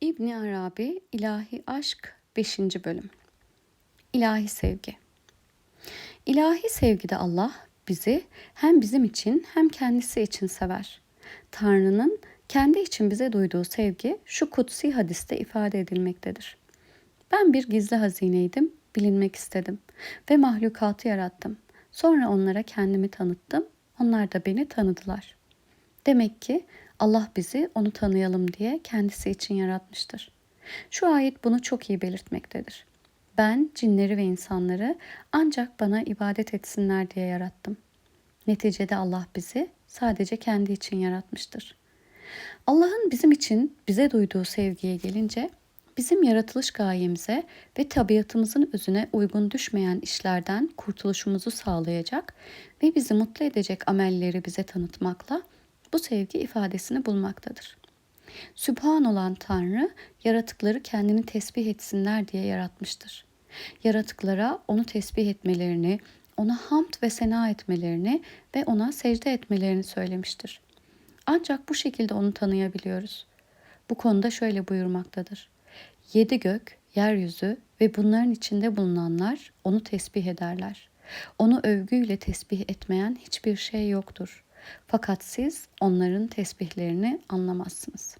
İbni Arabi İlahi Aşk 5. Bölüm İlahi Sevgi İlahi sevgide Allah bizi hem bizim için hem kendisi için sever. Tanrı'nın kendi için bize duyduğu sevgi şu kutsi hadiste ifade edilmektedir. Ben bir gizli hazineydim, bilinmek istedim ve mahlukatı yarattım. Sonra onlara kendimi tanıttım, onlar da beni tanıdılar. Demek ki Allah bizi onu tanıyalım diye kendisi için yaratmıştır. Şu ayet bunu çok iyi belirtmektedir. Ben cinleri ve insanları ancak bana ibadet etsinler diye yarattım. Neticede Allah bizi sadece kendi için yaratmıştır. Allah'ın bizim için bize duyduğu sevgiye gelince bizim yaratılış gayemize ve tabiatımızın özüne uygun düşmeyen işlerden kurtuluşumuzu sağlayacak ve bizi mutlu edecek amelleri bize tanıtmakla bu sevgi ifadesini bulmaktadır. Sübhan olan Tanrı yaratıkları kendini tesbih etsinler diye yaratmıştır. Yaratıklara onu tesbih etmelerini, ona hamd ve sena etmelerini ve ona secde etmelerini söylemiştir. Ancak bu şekilde onu tanıyabiliyoruz. Bu konuda şöyle buyurmaktadır. Yedi gök, yeryüzü ve bunların içinde bulunanlar onu tesbih ederler. Onu övgüyle tesbih etmeyen hiçbir şey yoktur. Fakat siz onların tesbihlerini anlamazsınız.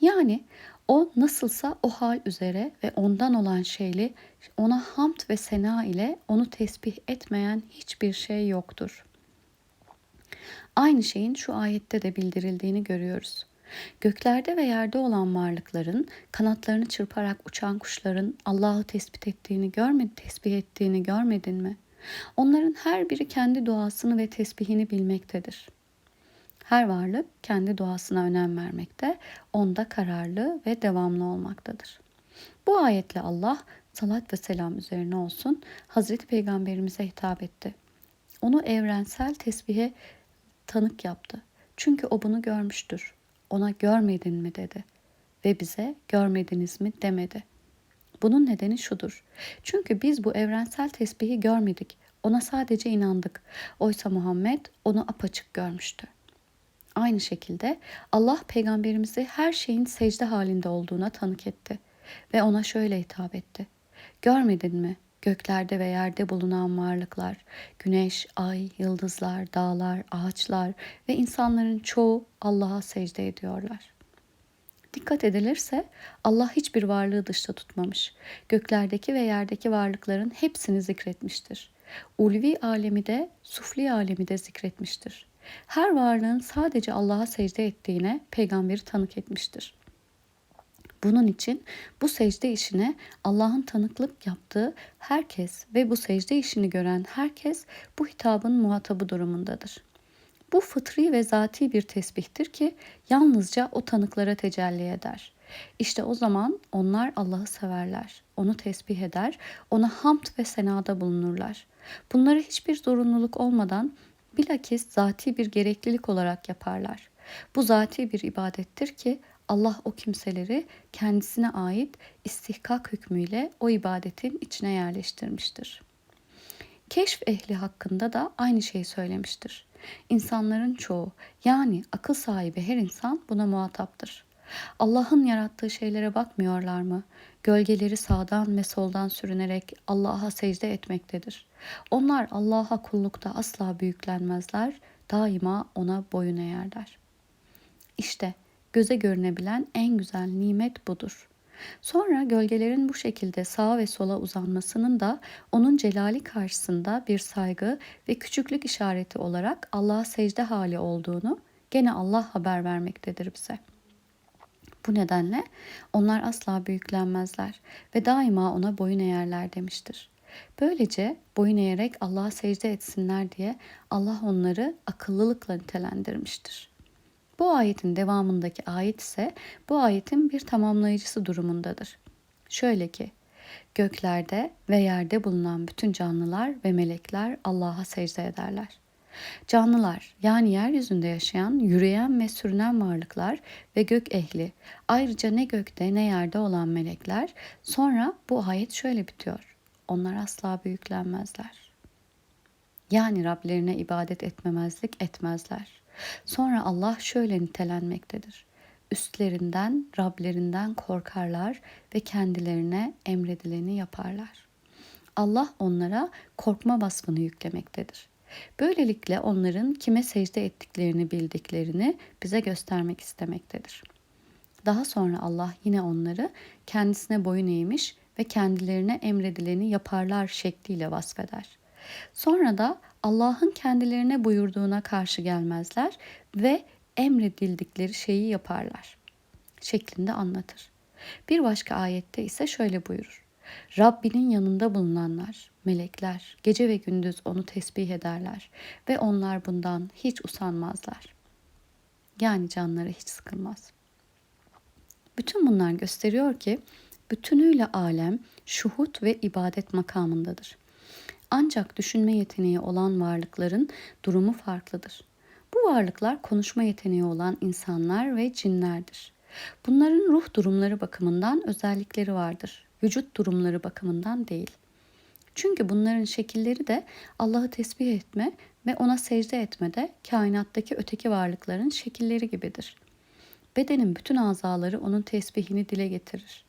Yani o nasılsa o hal üzere ve ondan olan şeyli ona hamd ve sena ile onu tesbih etmeyen hiçbir şey yoktur. Aynı şeyin şu ayette de bildirildiğini görüyoruz. Göklerde ve yerde olan varlıkların kanatlarını çırparak uçan kuşların Allah'ı tespit ettiğini görmedi, tesbih ettiğini görmedin mi? Onların her biri kendi doğasını ve tesbihini bilmektedir. Her varlık kendi doğasına önem vermekte, onda kararlı ve devamlı olmaktadır. Bu ayetle Allah salat ve selam üzerine olsun Hazreti Peygamberimize hitap etti. Onu evrensel tesbihe tanık yaptı. Çünkü o bunu görmüştür. Ona görmedin mi dedi ve bize görmediniz mi demedi. Bunun nedeni şudur. Çünkü biz bu evrensel tesbihi görmedik. Ona sadece inandık. Oysa Muhammed onu apaçık görmüştü. Aynı şekilde Allah peygamberimizi her şeyin secde halinde olduğuna tanık etti ve ona şöyle hitap etti. Görmedin mi? Göklerde ve yerde bulunan varlıklar, güneş, ay, yıldızlar, dağlar, ağaçlar ve insanların çoğu Allah'a secde ediyorlar. Dikkat edilirse Allah hiçbir varlığı dışta tutmamış. Göklerdeki ve yerdeki varlıkların hepsini zikretmiştir. Ulvi alemi de, sufli alemi de zikretmiştir. Her varlığın sadece Allah'a secde ettiğine peygamberi tanık etmiştir. Bunun için bu secde işine Allah'ın tanıklık yaptığı herkes ve bu secde işini gören herkes bu hitabın muhatabı durumundadır. Bu fıtri ve zati bir tesbihtir ki yalnızca o tanıklara tecelli eder. İşte o zaman onlar Allah'ı severler, onu tesbih eder, ona hamd ve senada bulunurlar. Bunları hiçbir zorunluluk olmadan bilakis zati bir gereklilik olarak yaparlar. Bu zati bir ibadettir ki Allah o kimseleri kendisine ait istihkak hükmüyle o ibadetin içine yerleştirmiştir. Keşf ehli hakkında da aynı şeyi söylemiştir. İnsanların çoğu yani akıl sahibi her insan buna muhataptır. Allah'ın yarattığı şeylere bakmıyorlar mı? Gölgeleri sağdan ve soldan sürünerek Allah'a secde etmektedir. Onlar Allah'a kullukta asla büyüklenmezler, daima ona boyun eğerler. İşte göze görünebilen en güzel nimet budur. Sonra gölgelerin bu şekilde sağa ve sola uzanmasının da onun celali karşısında bir saygı ve küçüklük işareti olarak Allah'a secde hali olduğunu gene Allah haber vermektedir bize. Bu nedenle onlar asla büyüklenmezler ve daima ona boyun eğerler demiştir. Böylece boyun eğerek Allah'a secde etsinler diye Allah onları akıllılıkla nitelendirmiştir. Bu ayetin devamındaki ayet ise bu ayetin bir tamamlayıcısı durumundadır. Şöyle ki, göklerde ve yerde bulunan bütün canlılar ve melekler Allah'a secde ederler. Canlılar yani yeryüzünde yaşayan, yürüyen ve sürünen varlıklar ve gök ehli, ayrıca ne gökte ne yerde olan melekler, sonra bu ayet şöyle bitiyor. Onlar asla büyüklenmezler. Yani Rablerine ibadet etmemezlik etmezler. Sonra Allah şöyle nitelenmektedir. üstlerinden, Rablerinden korkarlar ve kendilerine emredileni yaparlar. Allah onlara korkma vasfını yüklemektedir. Böylelikle onların kime secde ettiklerini bildiklerini bize göstermek istemektedir. Daha sonra Allah yine onları kendisine boyun eğmiş ve kendilerine emredileni yaparlar şekliyle vasfeder. Sonra da Allah'ın kendilerine buyurduğuna karşı gelmezler ve emredildikleri şeyi yaparlar şeklinde anlatır. Bir başka ayette ise şöyle buyurur. Rabbinin yanında bulunanlar, melekler, gece ve gündüz onu tesbih ederler ve onlar bundan hiç usanmazlar. Yani canları hiç sıkılmaz. Bütün bunlar gösteriyor ki bütünüyle alem şuhut ve ibadet makamındadır. Ancak düşünme yeteneği olan varlıkların durumu farklıdır. Bu varlıklar konuşma yeteneği olan insanlar ve cinlerdir. Bunların ruh durumları bakımından özellikleri vardır. Vücut durumları bakımından değil. Çünkü bunların şekilleri de Allah'ı tesbih etme ve ona secde etmede kainattaki öteki varlıkların şekilleri gibidir. Bedenin bütün azaları onun tesbihini dile getirir.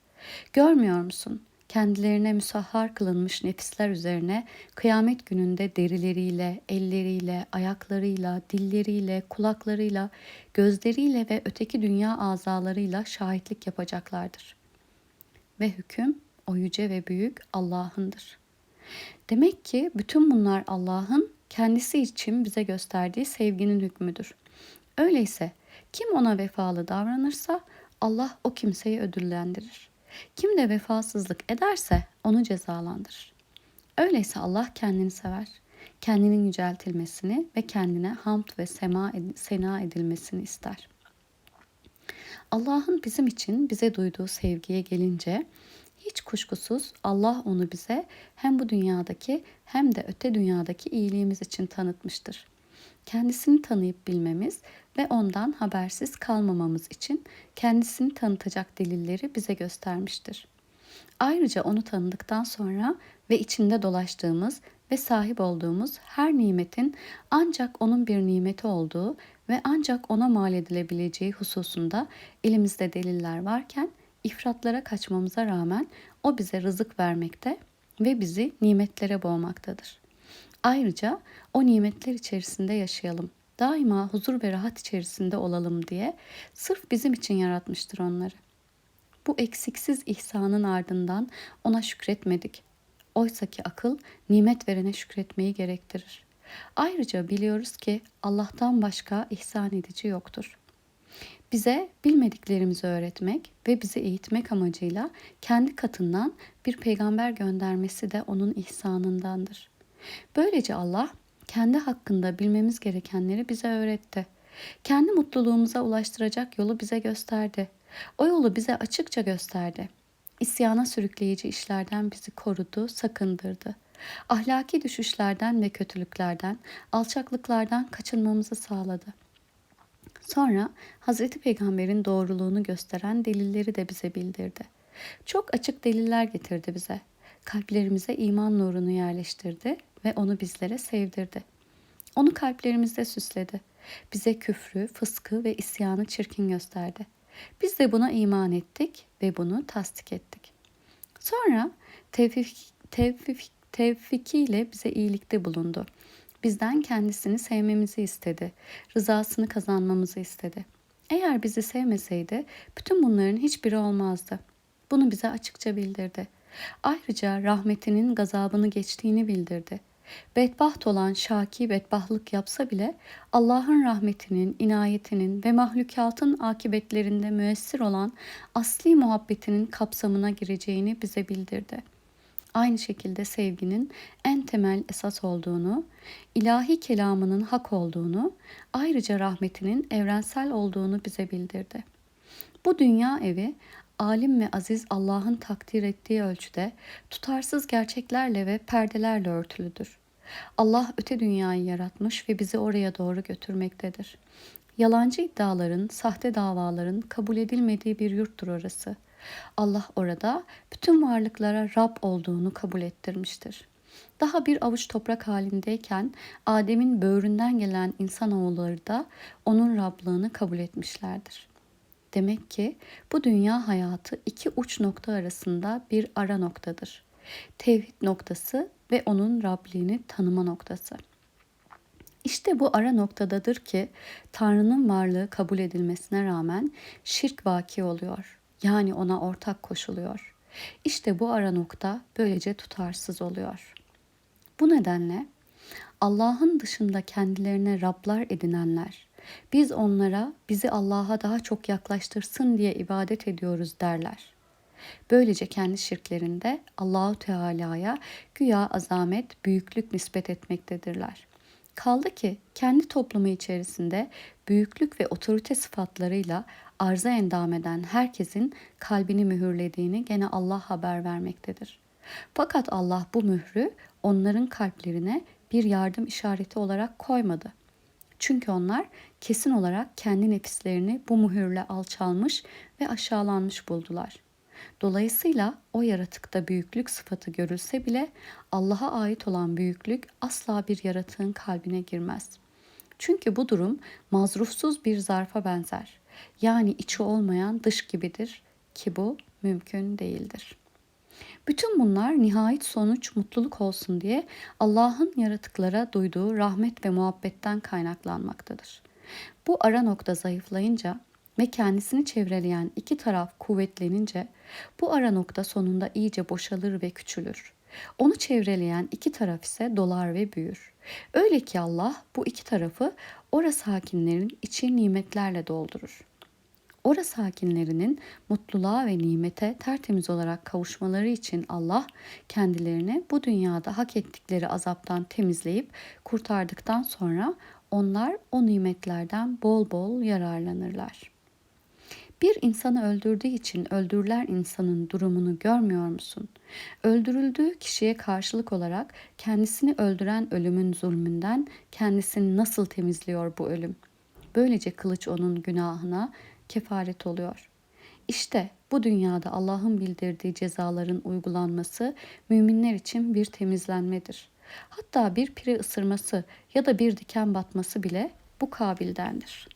Görmüyor musun? Kendilerine müsahhar kılınmış nefisler üzerine kıyamet gününde derileriyle, elleriyle, ayaklarıyla, dilleriyle, kulaklarıyla, gözleriyle ve öteki dünya azalarıyla şahitlik yapacaklardır. Ve hüküm o yüce ve büyük Allah'ındır. Demek ki bütün bunlar Allah'ın kendisi için bize gösterdiği sevginin hükmüdür. Öyleyse kim ona vefalı davranırsa Allah o kimseyi ödüllendirir. Kim de vefasızlık ederse onu cezalandırır. Öyleyse Allah kendini sever. Kendinin yüceltilmesini ve kendine hamd ve sema sena edilmesini ister. Allah'ın bizim için bize duyduğu sevgiye gelince hiç kuşkusuz Allah onu bize hem bu dünyadaki hem de öte dünyadaki iyiliğimiz için tanıtmıştır. Kendisini tanıyıp bilmemiz ve ondan habersiz kalmamamız için kendisini tanıtacak delilleri bize göstermiştir. Ayrıca onu tanıdıktan sonra ve içinde dolaştığımız ve sahip olduğumuz her nimetin ancak onun bir nimeti olduğu ve ancak ona mal edilebileceği hususunda elimizde deliller varken ifratlara kaçmamıza rağmen o bize rızık vermekte ve bizi nimetlere boğmaktadır. Ayrıca o nimetler içerisinde yaşayalım daima huzur ve rahat içerisinde olalım diye sırf bizim için yaratmıştır onları. Bu eksiksiz ihsanın ardından ona şükretmedik. Oysa ki akıl nimet verene şükretmeyi gerektirir. Ayrıca biliyoruz ki Allah'tan başka ihsan edici yoktur. Bize bilmediklerimizi öğretmek ve bizi eğitmek amacıyla kendi katından bir peygamber göndermesi de onun ihsanındandır. Böylece Allah kendi hakkında bilmemiz gerekenleri bize öğretti. Kendi mutluluğumuza ulaştıracak yolu bize gösterdi. O yolu bize açıkça gösterdi. İsyana sürükleyici işlerden bizi korudu, sakındırdı. Ahlaki düşüşlerden ve kötülüklerden, alçaklıklardan kaçınmamızı sağladı. Sonra Hazreti Peygamber'in doğruluğunu gösteren delilleri de bize bildirdi. Çok açık deliller getirdi bize. Kalplerimize iman nurunu yerleştirdi ve onu bizlere sevdirdi. Onu kalplerimizde süsledi. Bize küfrü, fıskı ve isyanı çirkin gösterdi. Biz de buna iman ettik ve bunu tasdik ettik. Sonra tevfik, tevfik, tevfikiyle bize iyilikte bulundu. Bizden kendisini sevmemizi istedi. Rızasını kazanmamızı istedi. Eğer bizi sevmeseydi bütün bunların hiçbiri olmazdı. Bunu bize açıkça bildirdi. Ayrıca rahmetinin gazabını geçtiğini bildirdi. Bedbaht olan Şaki bedbahtlık yapsa bile Allah'ın rahmetinin, inayetinin ve mahlukatın akibetlerinde müessir olan asli muhabbetinin kapsamına gireceğini bize bildirdi. Aynı şekilde sevginin en temel esas olduğunu, ilahi kelamının hak olduğunu, ayrıca rahmetinin evrensel olduğunu bize bildirdi. Bu dünya evi alim ve aziz Allah'ın takdir ettiği ölçüde tutarsız gerçeklerle ve perdelerle örtülüdür. Allah öte dünyayı yaratmış ve bizi oraya doğru götürmektedir. Yalancı iddiaların, sahte davaların kabul edilmediği bir yurttur orası. Allah orada bütün varlıklara Rab olduğunu kabul ettirmiştir. Daha bir avuç toprak halindeyken Adem'in böğründen gelen insanoğulları da onun Rablığını kabul etmişlerdir.'' Demek ki bu dünya hayatı iki uç nokta arasında bir ara noktadır. Tevhid noktası ve onun Rabliğini tanıma noktası. İşte bu ara noktadadır ki Tanrı'nın varlığı kabul edilmesine rağmen şirk vaki oluyor. Yani ona ortak koşuluyor. İşte bu ara nokta böylece tutarsız oluyor. Bu nedenle Allah'ın dışında kendilerine Rablar edinenler, biz onlara bizi Allah'a daha çok yaklaştırsın diye ibadet ediyoruz derler. Böylece kendi şirklerinde Allahu Teala'ya güya azamet, büyüklük nispet etmektedirler. Kaldı ki kendi toplumu içerisinde büyüklük ve otorite sıfatlarıyla arza endam eden herkesin kalbini mühürlediğini gene Allah haber vermektedir. Fakat Allah bu mührü onların kalplerine bir yardım işareti olarak koymadı. Çünkü onlar kesin olarak kendi nefislerini bu mühürle alçalmış ve aşağılanmış buldular. Dolayısıyla o yaratıkta büyüklük sıfatı görülse bile Allah'a ait olan büyüklük asla bir yaratığın kalbine girmez. Çünkü bu durum mazrufsuz bir zarfa benzer. Yani içi olmayan dış gibidir ki bu mümkün değildir. Bütün bunlar nihayet sonuç mutluluk olsun diye Allah'ın yaratıklara duyduğu rahmet ve muhabbetten kaynaklanmaktadır. Bu ara nokta zayıflayınca ve kendisini çevreleyen iki taraf kuvvetlenince bu ara nokta sonunda iyice boşalır ve küçülür. Onu çevreleyen iki taraf ise dolar ve büyür. Öyle ki Allah bu iki tarafı orası hakinlerin içi nimetlerle doldurur. Orası hakinlerinin mutluluğa ve nimete tertemiz olarak kavuşmaları için Allah kendilerini bu dünyada hak ettikleri azaptan temizleyip kurtardıktan sonra onlar o nimetlerden bol bol yararlanırlar.'' Bir insanı öldürdüğü için öldürülen insanın durumunu görmüyor musun? Öldürüldüğü kişiye karşılık olarak kendisini öldüren ölümün zulmünden kendisini nasıl temizliyor bu ölüm? Böylece kılıç onun günahına kefaret oluyor. İşte bu dünyada Allah'ın bildirdiği cezaların uygulanması müminler için bir temizlenmedir. Hatta bir pire ısırması ya da bir diken batması bile bu kabildendir.''